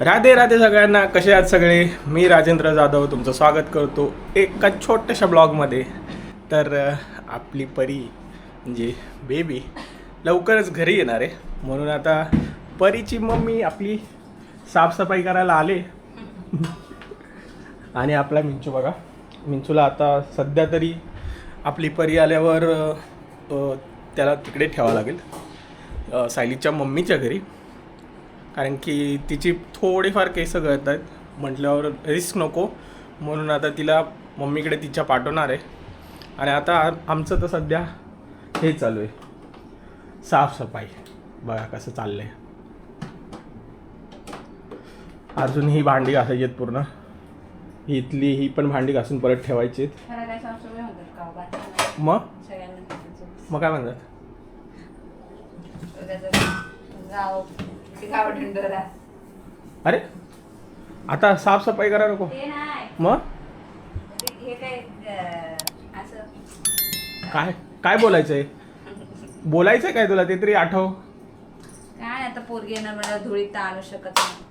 राधे राधे सगळ्यांना कसे आहात सगळे? मी राजेंद्र जाधव तुमचं स्वागत करतो एका छोट्याशा ब्लॉगमध्ये. तर आपली परी म्हणजे बेबी लवकरच घरी येणार आहे. म्हणून आता परीची मम्मी आपली साफसफाई करायला आले. आणि आपला मिंचू बघा. मिंचूला आता सध्या तरी आपली परी आल्यावर त्याला तिकडे ठेवावं लागेल. सायलीच्या मम्मीच्या घरी. कारण की तिची थोडीफार केस गळत आहेत म्हटल्यावर रिस्क नको. म्हणून आता तिला मम्मीकडे तिच्या पाठवणार आहे. आणि आता आमचं तर सध्या हे चालू आहे. साफसफाई. बघा कसं चाललं आहे अजून ही भांडी घासायची आहेत पूर्ण. ही इथली ही पण भांडी घासून परत ठेवायची आहेत. मग? मग काय म्हणतात? अरे आता साफसफाई करा नको. मग? हे काय काय काय बोलायचं आहे बोलायचं आहे काय तुला? ते तरी आठव. काय आता पोरगी येणार म्हणजे धुळीत तर आणू शकत नाही.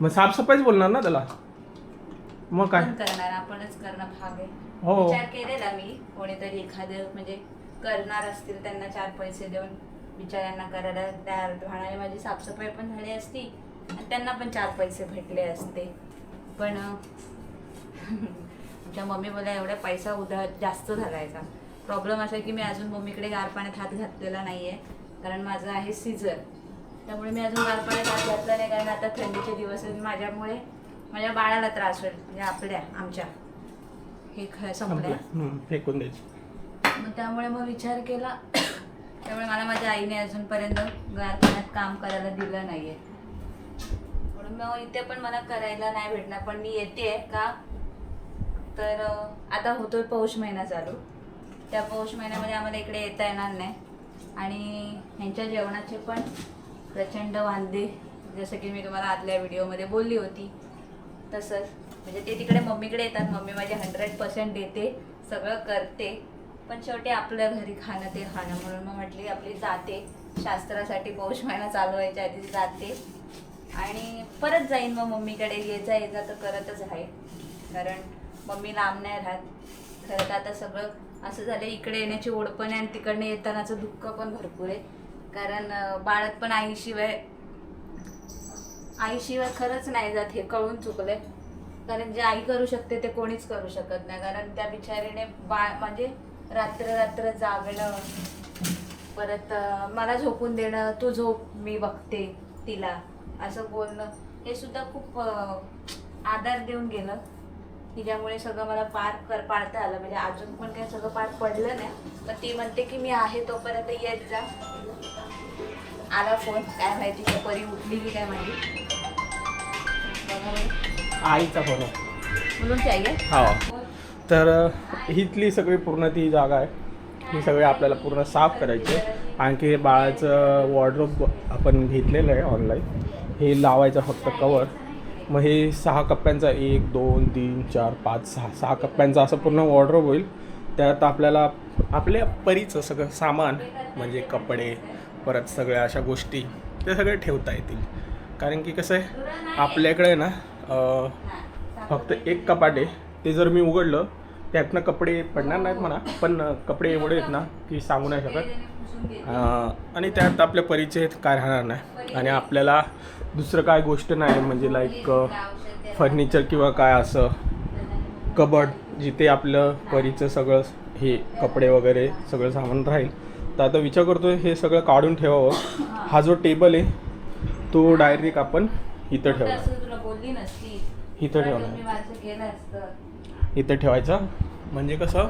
मग साफसफाईच बोलणार ना त्याला? मग काय? कोण करणार आपणच करणं भाग. आहे हो. विचार केलेला मी कोणीतरी एखादं म्हणजे करणार असतील त्यांना चार पैसे देऊन. बिचाऱ्यांना करायला तयार राहणारे माझी साफसफाई पण झाली असती आणि त्यांना पण चार पैसे भेटले असते. पण आमच्या मम्मी बोला एवढा पैसा उदा जास्त झालायचा. प्रॉब्लेम असा की मी अजून मम्मीकडे गार पाण्यात हात घातलेला नाही आहे कारण माझं आहे सीझर. त्यामुळे मी अजून गार पाण्यात हात घातला नाही. कारण आता थंडीचे दिवस आहेत. माझ्यामुळे माझ्या बाळाला त्रास होईल. म्हणजे आपल्या आमच्या. हे ख संपल्या. फेकून द्यायची. मग त्यामुळे मग विचार केला. त्यामुळे मला माझ्या आईने अजूनपर्यंत गार काम करायला दिलं नाहीये. म्हणून मग इथे पण मला करायला नाही भेटणार पण मी येते का? तर आता होतोय पौष महिना चालू. त्या पौष महिन्यामध्ये आम्हाला इकडे येता येणार नाही. आणि ह्यांच्या जेवणाचे पण प्रचंड वांदे जसं की मी तुम्हाला आदल्या व्हिडिओमध्ये बोलली होती. तसंच म्हणजे ते तिकडे मम्मीकडे येतात मम्मी माझी हंड्रेड पर्सेंट देते सगळं करते. पण शेवटी आपल्या घरी खाणं ते खाणं म्हणून मग म्हटली आपली जाते. शास्त्रासाठी पौष महिना चालू व्हायच्या आधी जाते. आणि परत जाईन मग मम्मीकडे. ये जा ये जा तर करतच आहे. कारण मम्मी लांब नाही राहत. खरं तर आता सगळं असं झालं इकडे येण्याची ओढ पण आहे आणि तिकडनं येतानाचं दुःख पण भरपूर आहे. कारण बाळत बाळात पण आईशिवाय आईशिवाय खरंच नाही जात हे कळून चुकलंय. कारण जे आई करू शकते ते कोणीच करू शकत नाही. कारण त्या बिचारीने बा म्हणजे रात्र रात्र जागणं. परत मला झोपून देणं तू झोप मी बघते तिला. असं बोलणं. हे सुद्धा खूप आधार देऊन गेलं. की ज्यामुळे सगळं मला पार कर पाडता आलं. म्हणजे अजून पण काही सगळं पार पडलं नाही. पण ती म्हणते की मी आहे तोपर्यंत येत जा. आला फोन. काय माहिती का परी उठली की काय माहिती. आईचा फोन काय गे हा. तर हिथली सगळी पूर्ण ती जागा आहे. ही सगळी आपल्याला पूर्ण साफ करायची आहे. आणखी हे बाळाचं वॉर्ड्रोप आपण घेतलेलं आहे ऑनलाईन हे लावायचं फक्त कवर मग हे सहा कप्प्यांचा एक दोन तीन चार पाच सहा सहा कप्प्यांचा असं पूर्ण वॉर्ड्रोप होईल. त्यात आपल्याला आपल्या परीचं सगळं सामान म्हणजे कपडे परत सगळ्या अशा गोष्टी ते सगळे ठेवता येतील. कारण की कसं आहे आपल्याकडे ना फक्त एक कपाट आहे. ते जर मी उघडलं त्यातनं कपडे पडणार नाहीत म्हणा पण कपडे एवढे आहेत ना की सांगू नाही शकत. आणि त्यात आपल्या परिचय काय राहणार नाही. आणि आपल्याला दुसरं काय गोष्ट नाही म्हणजे लाईक फर्निचर किंवा काय असं कबड जिथे आपलं परीचं सगळं हे कपडे वगैरे सगळं सामान राहील. तर आता विचार करतोय हे सगळं काढून ठेवावं. हा जो टेबल आहे तो डायरेक्ट आपण इथं ठेवला नसती. इथं ठेवला असतं. इथं ठेवायचा. म्हणजे कसं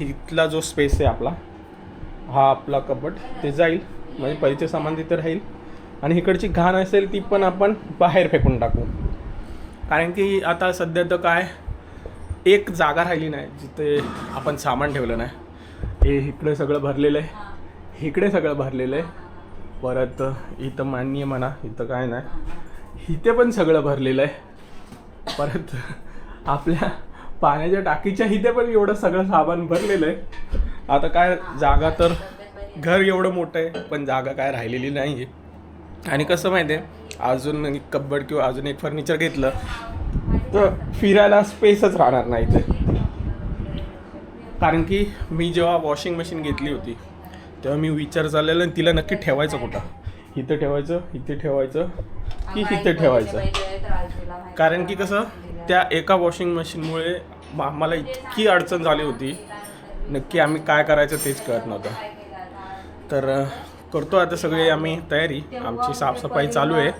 इथला जो स्पेस आहे आपला हा आपला कपट ते जाईल. म्हणजे परिचय सामान तिथं राहील. आणि इकडची घाण असेल ती पण आपण बाहेर फेकून टाकू. कारण की आता सध्या तर काय एक जागा राहिली नाही जिथे आपण सामान ठेवलं नाही. हे इकडे सगळं भरलेलं आहे. इकडे सगळं भरलेलं आहे. परत इथं मान्य म्हणा इथं काय नाही. इथे पण सगळं भरलेलं आहे. परत आपल्या पाण्याच्या टाकीच्या इथे पण एवढं सगळं सामान भरलेलं आहे. आता काय जागा तर घर एवढं मोठं आहे पण जागा काय राहिलेली नाही आहे आणि कसं माहिती आहे अजून एक कब्बड किंवा अजून एक फर्निचर घेतलं तर फिरायला स्पेसच राहणार नाही इथे. कारण की मी जेव्हा वॉशिंग मशीन घेतली होती तेव्हा मी विचार चाललेला तिला नक्की ठेवायचं कुठं? इथं ठेवायचं इथे ठेवायचं की इथे ठेवायचं? कारण की कसं त्या एका वॉशिंग मशीनमुळे आम्हाला इतकी अडचण झाली होती. नक्की आम्ही काय करायचं तेच कळत नव्हतं. तर करतो आता सगळी आम्ही तयारी. आमची साफसफाई चालू आहे.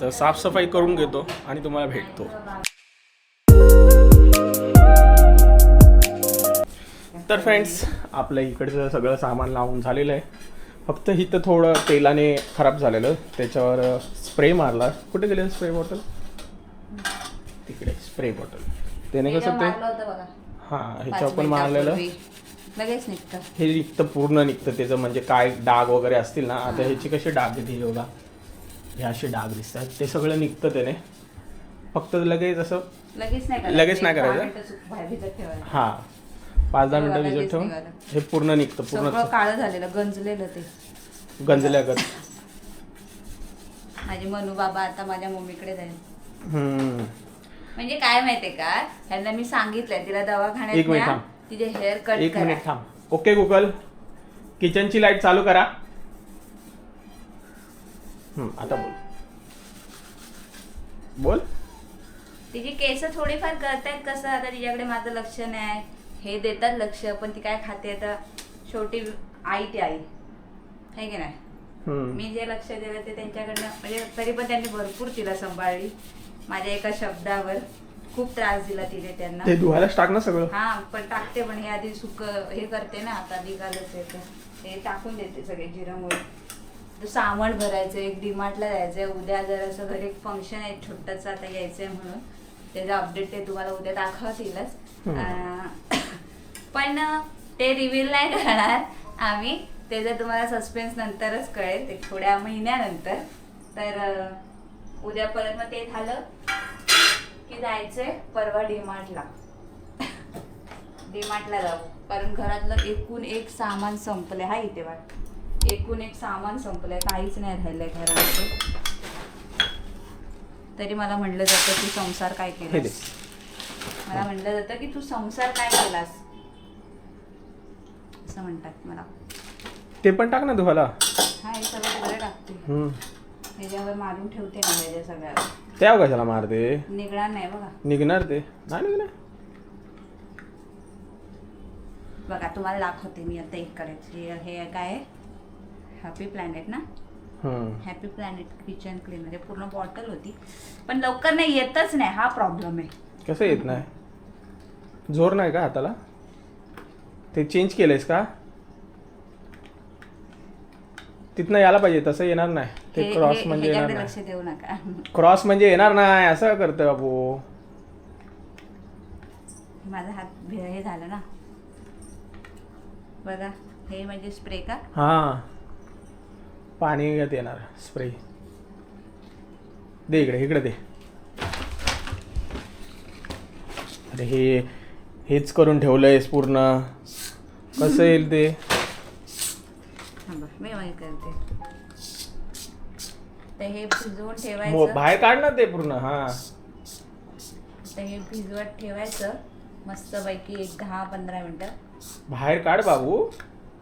तर साफसफाई करून घेतो आणि तुम्हाला भेटतो. तर फ्रेंड्स आपलं इकडचं सगळं सामान लावून झालेलं आहे. फक्त इथं थोडं तेलाने खराब झालेलं. त्याच्यावर स्प्रे मारला. कुठे गेले स्प्रे बॉटल तिकडे स्प्रे बॉटल त्याने कसं ते हां ह्याच्यावर पण मारलेलं. लगेच निघतं. हे निघतं पूर्ण निघतं त्याचं म्हणजे काय डाग वगैरे असतील ना आता ह्याचे कसे डाग येते बघा. हे असे डाग दिसतात. ते सगळं निघतं त्याने. फक्त लगेच असं लगेच नाही लगेच नाही करायचं? हां. पाच दहा मिनटं भिजत ठेवून. हे पूर्ण निघतं पूर्ण काळं झालेलं गंजलेलं ते. गंजल्यागत माझे मनू बाबा आता माझ्या मम्मीकडे जाईल. म्हणजे काय माहितीये का? ह्यांना मी सांगितलंय तिला दवाखान्यात एक मिनिट न्या, थांब. तिचे हेअर कट एक करा. मिनिट थांब. Okay Google. किचनची लाइट चालू करा. हम्म, आता बोल. बोल. तिची केस थोडीफार करतायत कसं? आता तिच्याकडे माझं लक्ष नाही. हे देतात लक्ष पण ती काय खाते? आता शेवटी आई ती आई. आहे की नाही? हम्म. मी जे लक्ष दिलं ते त्यांच्याकडनं म्हणजे तरी पण त्यांनी भरपूर तिला सांभाळली. माझ्या एका शब्दावर खूप त्रास दिला तिने त्यांना. ते धुवायलाच टाक ना सगळं. हा पण टाकते पण हे आधी सुक हे करते ना आता निघालच तर हे टाकून देते सगळे जिरामुळे सामान भरायचं एक डीमार्टला जायचंय. उद्या जर असं घरी एक फंक्शन आहे छोटंसं आता यायचंय म्हणून. त्याचं अपडेट ते तुम्हाला उद्या दाखवतीलच. अं, पण ते रिव्हील नाही करणार आम्ही. ते जर तुम्हाला सस्पेन्स नंतरच कळेल ते थोड्या महिन्यानंतर. तर उद्या परत मग ते झालं की जायचंय परवा डीमार्टला डीमार्टला जाऊ. कारण घरातलं एकूण एक सामान संपलंय. हा इथे वाट एकूण एक सामान संपलंय. काहीच नाही राहिलंय घरामध्ये. तरी मला म्हणलं जातं तू संसार काय केलास? मला म्हणलं जातं की तू संसार काय केलास? असं म्हणतात मला. ते पण टाक ना धुवायला हा हे सगळं बरं टाकते. हम्म. ह्याच्यावर मारून ठेवते ना ह्याच्या सगळ्या त्या कशाला मारते? निघणार नाही बघा. निघणार ते? नाही निघणार? बघा तुम्हाला दाखवते मी आता इकडे. हे हे काय आहे? हॅपी प्लॅनेट ना. हॅपी प्लॅनेट किचन क्लीनर हे पूर्ण बॉटल होती. पण लवकर नाही येतच नाही. हा प्रॉब्लेम आहे. कसं येत नाही? जोर नाही का हाताला? ते चेंज केलंयस का? तिथनं यायला पाहिजे तसं येणार नाही. ते क्रॉस म्हणजे येणार नाही. लक्ष देऊ नका. क्रॉस म्हणजे येणार नाही असं करतोय बाबू. माझा हात हे झालं ना. बघा हे म्हणजे स्प्रे का? हा. पाणी येत येणार स्प्रे दे इकडे इकडे दे. अरे हे हेच करून ठेवलंयस पूर्ण. कसं येईल ते? थांबा मी माहिती करते. तर हे भिजवून मो- ठेवायचं. बाहेर काढ ना ते पूर्ण हा. तर हे भिजवत ठेवायचं. मस्तपैकी एक दहा पंधरा मिनटं. बाहेर काढ बाबू.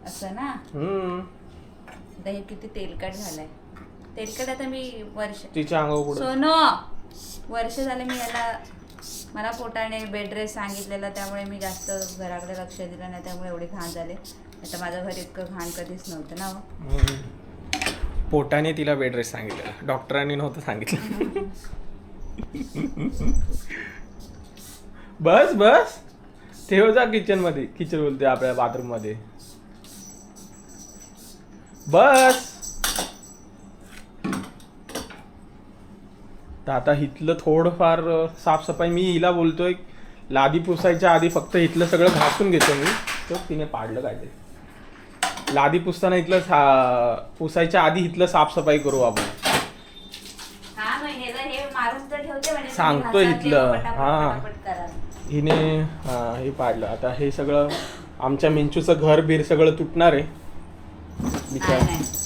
असं ना? हम्म. आता हे किती तेलकट झालंय. तेलकट आता मी वर्ष तिच्या अंगावर पुढं सोनो वर्ष झाले मी याला मला पोटाने बेड रेस्ट सांगितलेलं त्यामुळे मी जास्त घराकडे लक्ष दिलं नाही त्यामुळे एवढे घाण झाले. आता माझं घर इतकं घाण कधीच नव्हतं ना हो. पोटाने तिला बेड रेस्ट सांगितलं डॉक्टरांनी नव्हतं सांगितलं. बस बस. ठेव जा किचनमध्ये. किचन बोलते आपल्या बाथरूममध्ये. बस. तर आता इथलं थोडंफार अं, साफसफाई मी हिला बोलतोय. लादी पुसायच्या आधी फक्त इथलं सगळं घासून घेतो मी. तो तिने पाडलं काय ते. लादी पुसताना इथलं पुसायच्या आधी इथलं साफसफाई करू आपण. हा हे म्हणजे सांगतो इथलं. हा. हिने हा हे पाडलं. आता हे सगळं आमच्या मिंचूचं घर बीर सगळं तुटणार आहे. बिचार.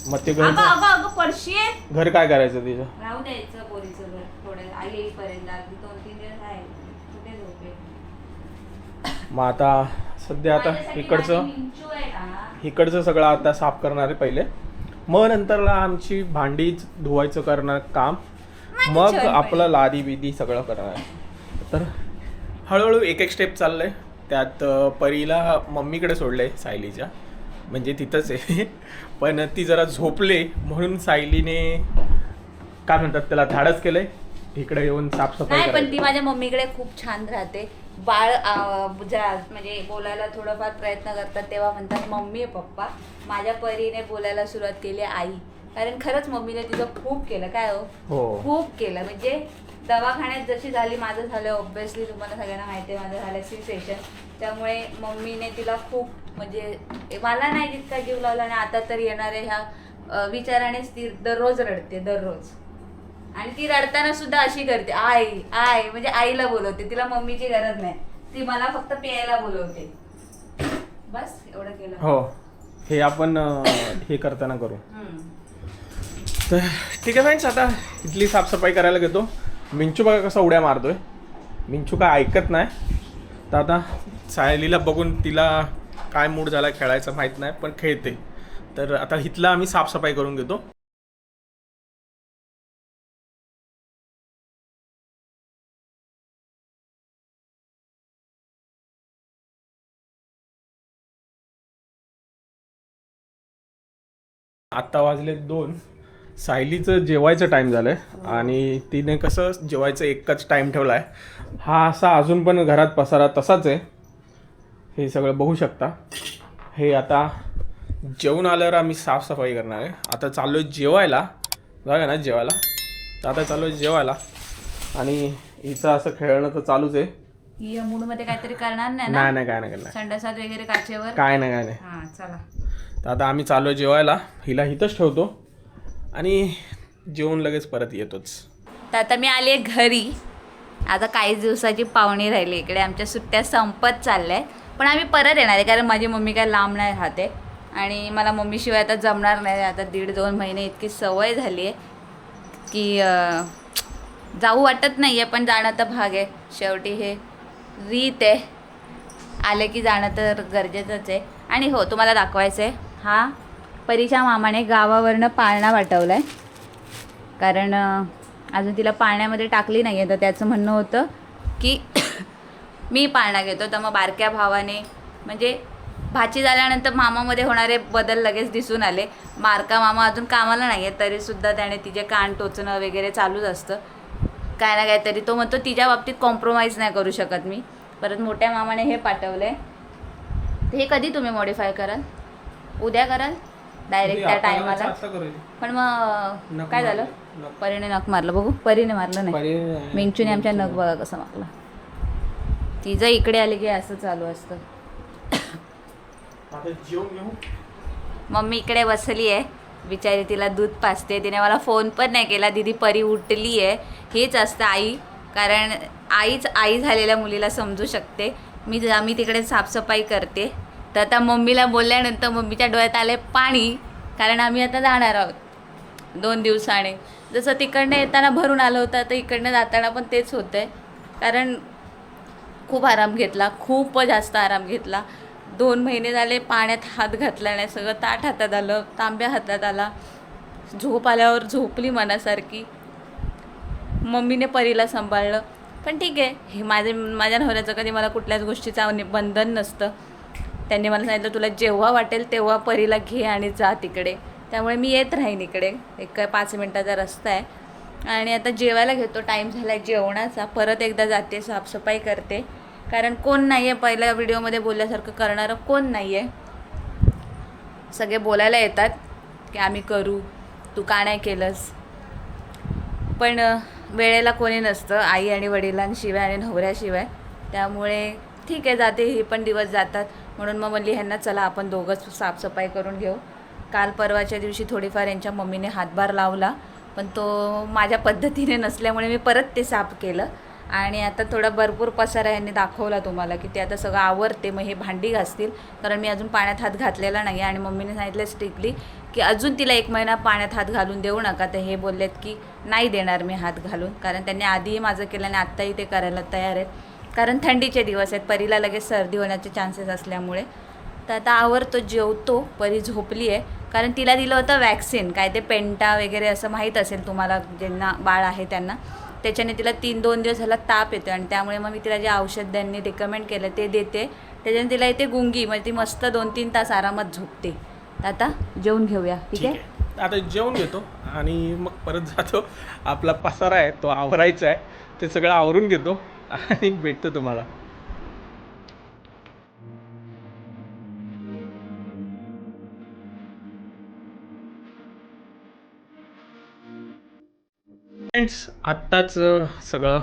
मग ते अगं घर अगं अगं पडशी आहे. घर काय करायचं तिचं? राहू द्यायचं पोरीचं घर. थोडं आई येईपर्यंत अगदी दोन तीन दिवस आहे. कुठे मग आता सध्या आता माझ्यासाठी इकडचं माझी मिंचू आहे ना. इकडचं सगळं आता साफ करणार आहे पहिले. मग नंतरला आमची भांडी धुवायचं करणार काम. मग आपलं लादी बिदी सगळं करणार. आहे तर हळूहळू एक एक स्टेप चाललंय. त्यात अं, परीला मम्मीकडे सोडलंय सायलीच्या. म्हणजे तिथंच आहे. पण ती जरा झोपले म्हणून सायलीने काय म्हणतात त्याला धाडस केलंय. इकडे येऊन साफसफाई पण. ती माझ्या मम्मीकडे खूप छान राहते. बाळ ज्या- म्हणजे बोलायला थोडाफार प्रयत्न करतात तेव्हा म्हणतात मम्मी पप्पा. माझ्या परीने बोलायला सुरुवात केली आई. कारण खरंच मम्मीने तिचं खूप केलं. काय हो? हो. खूप केलं. म्हणजे दवाखान्यात जशी झाली माझं झालं. ऑब्विसली तुम्हाला सगळ्यांना माहिती आहे माझं झालं सी सेशन त्यामुळे मम्मीने तिला खूप म्हणजे मला नाही जितका जीव लावला आणि आता तर येणाऱ्या ह्या ती दररोज रडते दररोज. आणि ती रडताना सुद्धा अशी करते आई आई म्हणजे आईला बोलवते तिला मम्मीची गरज नाही. ती मला फक्त प्यायला बोलवते. बस एवढं केलं. हो हे आपण अं, हे करताना करू. हम्म. तर ठीक आहे फ्रेंड्स आता इथली साफसफाई करायला घेतो. मिंचू बघा कसा उड्या मारतोय. मिंचू काय ऐकत नाही. तर आता सायलीला बघून तिला काय मूड झाला खेळायचं माहीत नाही पण खेळते. तर आता इथला आम्ही साफसफाई करून घेतो. आत्ता वाजले दोन. सायलीचं जेवायचं टाईम झालं आहे आणि तिने कसं जेवायचं एकच टाईम ठेवला आहे हा असा अजून पण घरात पसारा तसाच आहे. हे सगळं बघू शकता. हे आता जेवून आल्यावर आम्ही साफसफाई करणार आहे. आता चाललो आहे जेवायला. बघा ना जेवायला. तर आता चाललो आहे जेवायला. आणि हिचं असं खेळणं तर चालूच आहे. ही मूडमध्ये काहीतरी करणार नाही ना? नाही नाही काय नाही काय नाही संडासात वगैरे काचेवर? काय नाही काय नाही. हा चला. तर आता आम्ही चालू आहे जेवायला. हिला इथंच ठेवतो. आणि जेवून लगेच परत येतोच. तर आता मी आली आहे घरी. आता काही दिवसाची पाहुणी राहिली इकडे. आमच्या सुट्ट्या संपत चालल्या आहेत पण आम्ही परत येणार आहे कारण माझी मम्मी काय लांब नाही राहते. आणि मला मम्मीशिवाय आता जमणार नाही. आता दीड दोन महिने इतकी सवय झाली आहे की जाऊ वाटत नाही आहे पण जाणं तर भाग आहे. शेवटी हे रीत आहे. आले की जाणं तर गरजेचंच आहे. आणि हो तुम्हाला दाखवायचं आहे हा परीच्या मामाने गावावरनं पाळणा वाटवला आहे कारण अजून तिला पाळण्यामध्ये टाकली नाही आहे तर त्याचं म्हणणं होतं की मी पाळणा घेतो. तर मग बारक्या भावाने म्हणजे भाची झाल्यानंतर मामामध्ये होणारे बदल लगेच दिसून आले. बारका मामा अजून कामाला नाही आहे तरीसुद्धा त्याने तिचे कान टोचणं वगैरे चालूच असतं. काय ना काहीतरी तो म्हणतो तिच्या बाबतीत कॉम्प्रोमाइज नाही करू शकत मी. परत मोठ्या मामाने हे पाठवलं आहे हे कधी तुम्ही मॉडीफाय कराल? उद्या कराल. डायरेक्ट त्या टायमाला पण मग काय झालं. परीने नख मारलं. बघू परीने मारलं नाही. मिंचूने आमच्या नख बघा कसं मारला. तिचं इकडे आली की असं चालू असतं. मम्मी इकडे बसली आहे. बिचारी तिला दूध पाजते. तिने मला फोन पण नाही केला. दिदी परी उठली आहे. हेच असतं आई. कारण आईच आई झालेल्या मुलीला समजू शकते. मी मी तिकडे साफसफाई करते. तर आता मम्मीला बोलल्यानंतर मम्मीच्या डोळ्यात आले पाणी कारण आम्ही आता जाणार आहोत दोन दिवसाने. जसं तिकडनं येताना भरून आलं होतं तर इकडनं जाताना पण तेच होतं आहे कारण खूप आराम घेतला खूप जास्त आराम घेतला. दोन महिने झाले पाण्यात हात घातला नाही सगळं ताट हातात आलं तांब्या हातात आला. झोप आल्यावर झोपली मनासारखी. मम्मीने परीला सांभाळलं. पण ठीक आहे हे माझे माझ्या नवऱ्याचं कधी मला कुठल्याच गोष्टीचं बंधन नसतं. त्यांनी मला सांगितलं तुला जेव्हा वाटेल तेव्हा परीला घे आणि जा तिकडे. त्यामुळे मी येत राहीन इकडे. एक काय पाच मिनटाचा रस्ता आहे. आणि आता जेवायला घेतो. टाईम झाला आहे जेवणाचा. परत एकदा जाते साफसफाई करते. कारण कोण नाही आहे पहिल्या व्हिडिओमध्ये बोलल्यासारखं करणारं कोण नाही आहे सगळे बोलायला येतात की आम्ही करू तू का नाही केलंस? पण वेळेला कोणी नसतं आई आणि वडिलांशिवाय आणि नवऱ्याशिवाय. त्यामुळे ठीक आहे जाते हे पण दिवस जातात. म्हणून मग म्हणली ह्यांना चला आपण दोघंच साफसफाई करून घेऊ. काल परवाच्या दिवशी थोडीफार यांच्या मम्मीने हातभार लावला पण तो माझ्या पद्धतीने नसल्यामुळे मी परत ते साफ केलं. आणि आता थोडा भरपूर पसारा यांनी दाखवला तुम्हाला की ते आता सगळं आवरते मग हे भांडी घासतील. कारण मी अजून पाण्यात हात घातलेला नाही आणि मम्मीने सांगितलं स्ट्रिक्टली की अजून तिला एक महिना पाण्यात हात घालून देऊ नका. तर हे बोललेत की नाही देणार मी हात घालून. कारण त्यांनी आधीही माझं केलं आणि आत्ताही ते करायला तयार आहेत. कारण थंडीचे दिवस आहेत परीला लगेच सर्दी होण्याचे चान्सेस असल्यामुळे. तर आता आवरतो जेवतो परी झोपली आहे. कारण तिला दिलं होतं वॅक्सिन काय ते पेंटा वगैरे असं माहीत असेल तुम्हाला ज्यांना बाळ आहे त्यांना. त्याच्याने तिला तीन दोन दिवस झाला ताप येतो आणि त्यामुळे मग मी तिला जे औषध त्यांनी रिकमेंड केलं ते देते. त्याच्याने तिला येते गुंगी म्हणजे ती मस्त दोन तीन तास आरामात झोपते. आता जेवून घेऊया ठीक आहे. आता जेवून घेतो आणि मग परत जातो. आपला पसारा आहे तो आवरायचा आहे. ते सगळं आवरून घेतो. आणि भेटतो तुम्हाला. फ्रेंड्स आत्ताच सगळं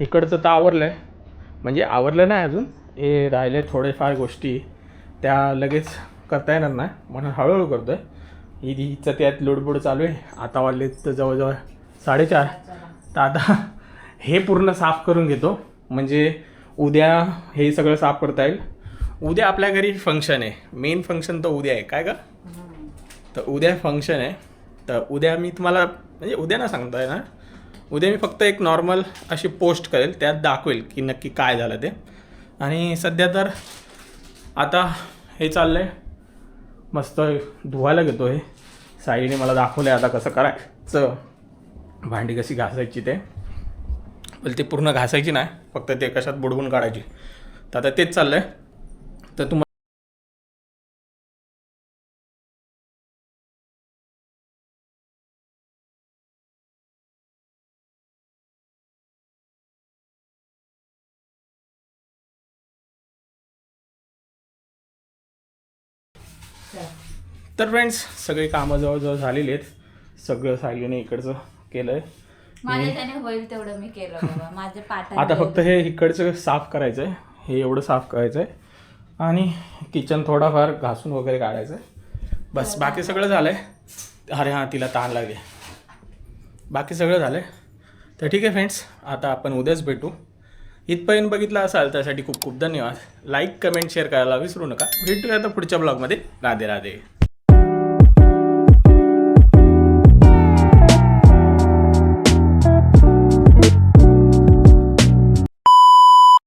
इकडचं तर आवरलं आहे म्हणजे आवरलं नाही अजून. हे राहिले थोडेफार गोष्टी. त्या लगेच करता येणार नाही. म्हणून हळूहळू करतो आहे ही हिचं त्यात लुडबुड चालू आहे. आता वाजले तर जवळजवळ साडेचार. तर आता हे पूर्ण साफ करून घेतो. म्हणजे उद्या हे सगळं साफ करता येईल. उद्या आपल्या घरी फंक्शन आहे. मेन फंक्शन तर उद्या आहे. काय का तर उद्या फंक्शन आहे. तर उद्या मी तुम्हाला म्हणजे उद्या ना सांगता येणार उद्या मी फक्त एक नॉर्मल अशी पोस्ट करेल. त्यात दाखवेल की नक्की काय झालं ते. आणि सध्या तर आता हे चाललं आहे मस्त धुवायला घेतो हे. साईने मला दाखवलं आहे आता कसं करायचं. भांडी कशी घासायची ते. पण ते पूर्ण घासायची नाही फक्त ते कशात बुडवून काढायची. तर आता तेच चाललं आहे तर तुम्हाला तर फ्रेंड्स सगळी कामं जवळजवळ झालेली आहेत. सगळं सायलीने इकडचं केलं आहे माझ्याच्याने होईल तेवढं मी केलं बाबा. माझे पाठ आता फक्त हे इकडचं साफ करायचं आहे हे एवढं साफ करायचं आहे आणि किचन थोडाफार घासून वगैरे काढायचं आहे बस बाकी सगळं झालं आहे अरे हां तिला ताण लागले. बाकी सगळं झालं आहे तर ठीक आहे फ्रेंड्स आता आपण उद्याच भेटू. इथपर्यंत बघितलं असाल त्यासाठी खूप खूप धन्यवाद. लाईक कमेंट शेअर करायला विसरू नका. भेटूया आता पुढच्या ब्लॉगमध्ये राधे राधे.